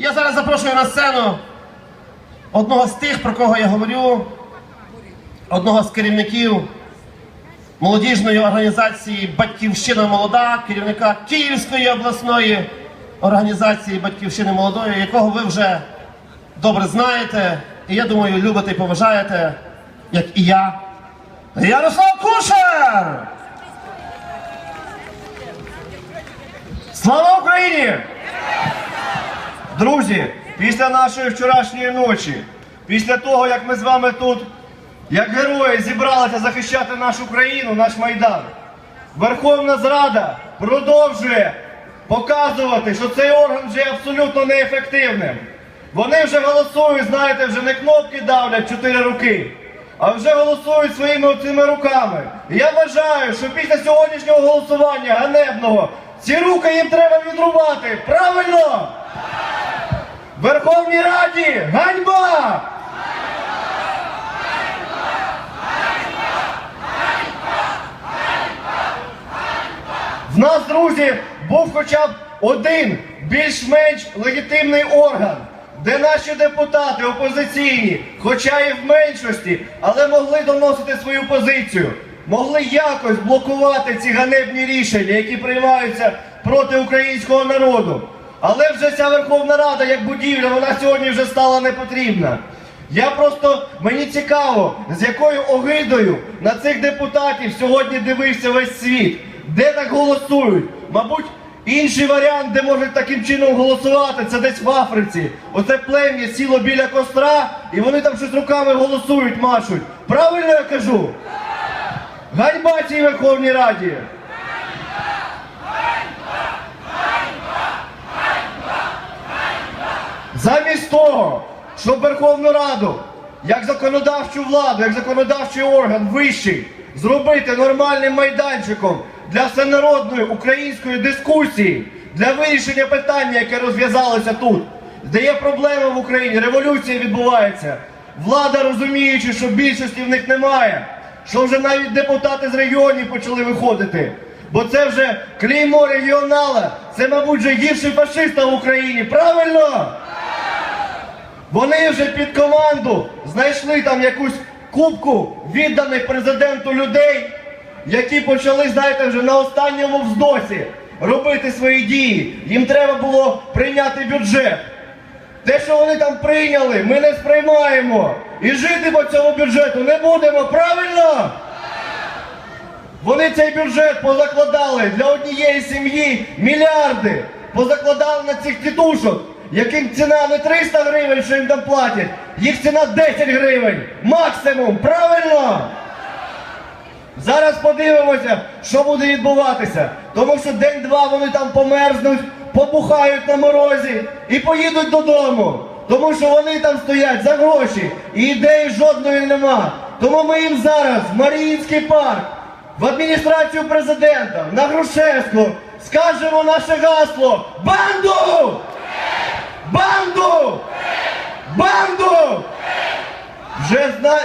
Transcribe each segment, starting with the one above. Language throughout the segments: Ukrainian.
Я зараз запрошую на сцену одного з тих, про кого я говорю, одного з керівників молодіжної організації Батьківщина Молода, керівника Київської обласної організації Батьківщини Молодої, якого ви вже добре знаєте, і я думаю, любите і поважаєте, як і я. Ярослав Кушер! Слава Україні! Друзі, після нашої вчорашньої ночі, після того, як ми з вами тут, як герої, зібралися захищати нашу країну, наш Майдан, Верховна Зрада продовжує показувати, що цей орган вже абсолютно неефективним. Вони вже голосують, знаєте, вже не кнопки давлять чотири руки, а вже голосують своїми цими руками. Я вважаю, що після сьогоднішнього голосування ганебного ці руки їм треба відрубати. Правильно? Верховній Раді ганьба! В нас, друзі, був хоча б один більш-менш легітимний орган, де наші депутати опозиційні, хоча і в меншості, але могли доносити свою позицію, могли якось блокувати ці ганебні рішення, які приймаються проти українського народу. Але вже ця Верховна Рада, як будівля, вона сьогодні вже стала непотрібна. Я просто мені цікаво, з якою огидою на цих депутатів сьогодні дивився весь світ. Де так голосують? Мабуть, інший варіант, де можуть таким чином голосувати, це десь в Африці. Оце плем'я сіло біля костра, і вони там щось руками голосують, машуть. Правильно я кажу? Ганьба цій Верховній Раді! Замість того, щоб Верховну Раду, як законодавчу владу, як законодавчий орган вищий, зробити нормальним майданчиком для всенародної української дискусії, для вирішення питання, яке розв'язалося тут, де є проблема в Україні, революція відбувається. Влада, розуміючи, що більшості в них немає, що вже навіть депутати з регіонів почали виходити. Бо це вже клеймо регіонала, це, мабуть, вже гірший фашиста в Україні. Правильно? Вони вже під команду знайшли там якусь кубку відданих президенту людей, які почали, знаєте, вже на останньому вздосі робити свої дії. Їм треба було прийняти бюджет. Те, що вони там прийняли, ми не сприймаємо. І жити по цьому бюджету не будемо, правильно? Вони цей бюджет позакладали для однієї сім'ї мільярди. Позакладали на цих тітушок, яким ціна не 300 гривень, що їм там платять, їх ціна 10 гривень. Максимум, правильно? Зараз подивимося, що буде відбуватися. Тому що день-два вони там померзнуть, побухають на морозі і поїдуть додому. Тому що вони там стоять за гроші і ідеї жодної нема. Тому ми їм зараз в Маріїнський парк, в адміністрацію президента, на Грушевську скажемо наше гасло Банду! Банду! Банду! Вже зна...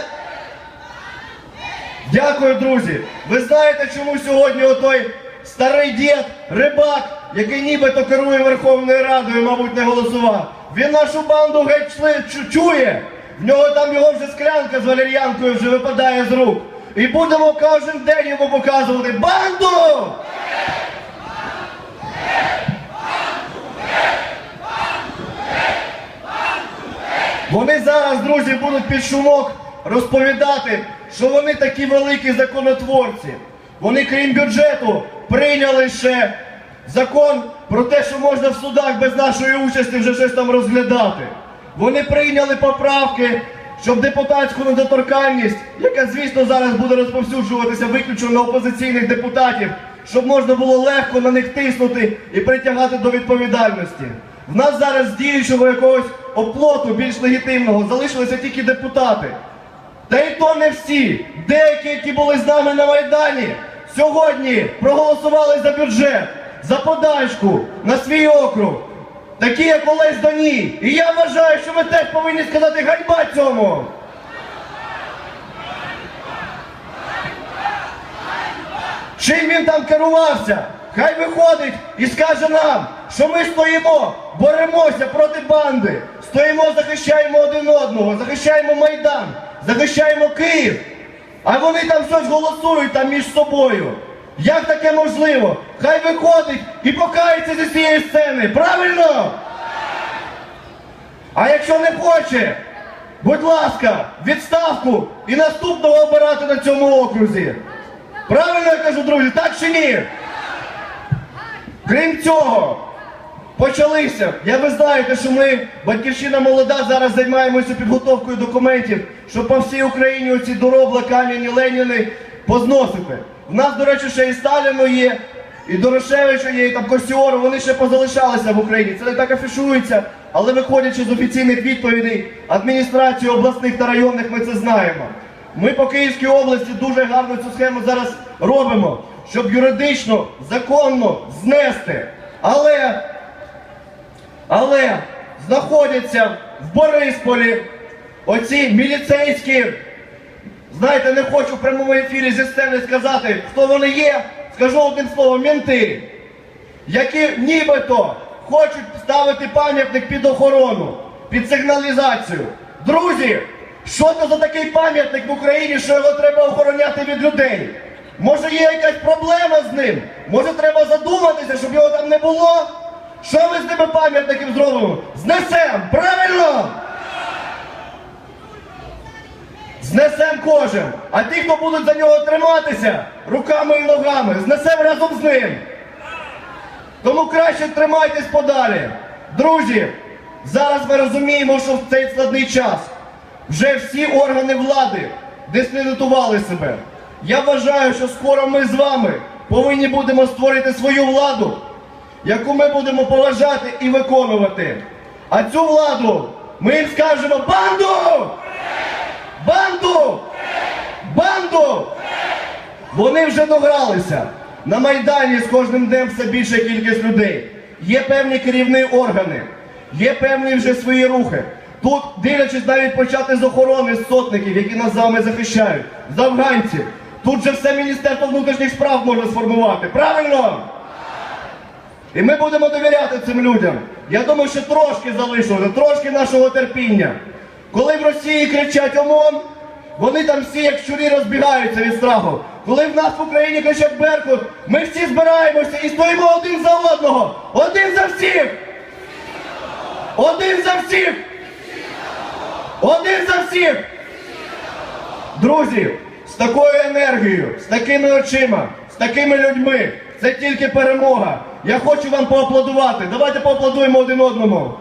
Дякую, друзі. Ви знаєте, чому сьогодні отой старий дід, рибак, який нібито керує Верховною Радою, мабуть, не голосував. Він нашу банду геть чує. В нього там його вже склянка з валер'янкою вже випадає з рук. І будемо кожен день йому показувати банду! Вони зараз, друзі, будуть під шумок розповідати, що вони такі великі законотворці. Вони, крім бюджету, прийняли ще закон про те, що можна в судах без нашої участі вже щось там розглядати. Вони прийняли поправки, щоб депутатську недоторканність, яка, звісно, зараз буде розповсюджуватися виключно на опозиційних депутатів, щоб можна було легко на них тиснути і притягати до відповідальності. В нас зараз діючого якогось оплоту більш легітимного залишилися тільки депутати. Та й то не всі. Деякі, які були з нами на Майдані, сьогодні проголосували за бюджет, за подачку на свій округ. Такі, як Олесь Доній. І я вважаю, що ми теж повинні сказати ганьба цьому. Чим він там керувався? Хай виходить і скаже нам, що ми стоїмо, боремося проти банди, стоїмо, захищаємо один одного, захищаємо Майдан, захищаємо Київ. А вони там щось голосують там між собою. Як таке можливо? Хай виходить і покається зі цієї сцени. Правильно? А якщо не хоче, будь ласка, відставку і наступного обирати на цьому окрузі. Правильно я кажу, друзі, так чи ні? Крім цього, почалися. Я ви знаєте, що ми, батьківщина молода, зараз займаємося підготовкою документів, щоб по всій Україні оці доробла, кам'яні, Леніни позносити. У нас, до речі, ще і Сталіно є, і Дорошевича є, і там Костіору, вони ще позалишалися в Україні. Це не так афішується, але виходячи з офіційних відповідей адміністрації обласних та районних, ми це знаємо. Ми по Київській області дуже гарно цю схему зараз робимо, щоб юридично, законно знести. Але, але знаходяться в Борисполі оці міліцейські, знаєте, не хочу в прямому ефірі зі сцени сказати, хто вони є, скажу одним словом, мінти, які нібито хочуть ставити пам'ятник під охорону, під сигналізацію. Друзі, що це за такий пам'ятник в Україні, що його треба охороняти від людей? Може є якась проблема з ним? Може треба задуматися, щоб його там не було? Що ми з ними пам'ятником зробимо? Знесем, правильно? Знесем кожен. А ті, хто будуть за нього триматися руками і ногами, знесем разом з ним. Тому краще тримайтесь подалі. Друзі, зараз ми розуміємо, що в цей складний час вже всі органи влади дискредитували себе. Я вважаю, що скоро ми з вами повинні будемо створити свою владу, яку ми будемо поважати і виконувати. А цю владу ми їм скажемо банду! Банду! Банду! Вони вже догралися. На Майдані з кожним днем все більша кількість людей. Є певні керівні органи, є певні вже свої рухи. Тут, дивлячись навіть почати з охорони сотників, які нас з вами захищають, з афганців. Тут же все Міністерство внутрішніх справ можна сформувати. Правильно? І ми будемо довіряти цим людям. Я думаю, що трошки залишилося, трошки нашого терпіння. Коли в Росії кричать ОМОН, вони там всі як щурі розбігаються від страху. Коли в нас в Україні кричать Беркут, ми всі збираємося і стоїмо один за одного. Один за всіх! Один за всіх! Один за всіх! Друзі, з такою енергією, з такими очима, з такими людьми, це тільки перемога. Я хочу вам поаплодувати. Давайте поаплодуємо один одному.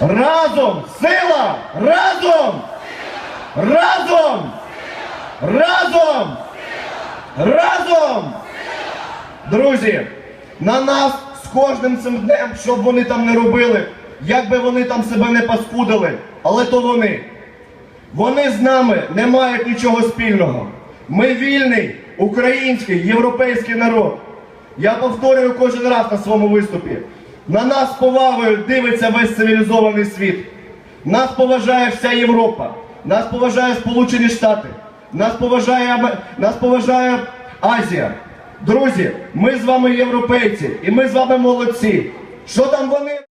Разом! Сила! Разом! Разом! Разом! Разом! Друзі, на нас кожним цим днем, що б вони там не робили, як би вони там себе не паскудили, але то вони. Вони з нами не мають нічого спільного. Ми вільний, український, європейський народ. Я повторюю кожен раз на своєму виступі. На нас повагою дивиться весь цивілізований світ. Нас поважає вся Європа, нас поважає Сполучені Штати, нас поважає, нас поважає Азія. Друзі, ми з вами європейці, і ми з вами молодці. Що там вони?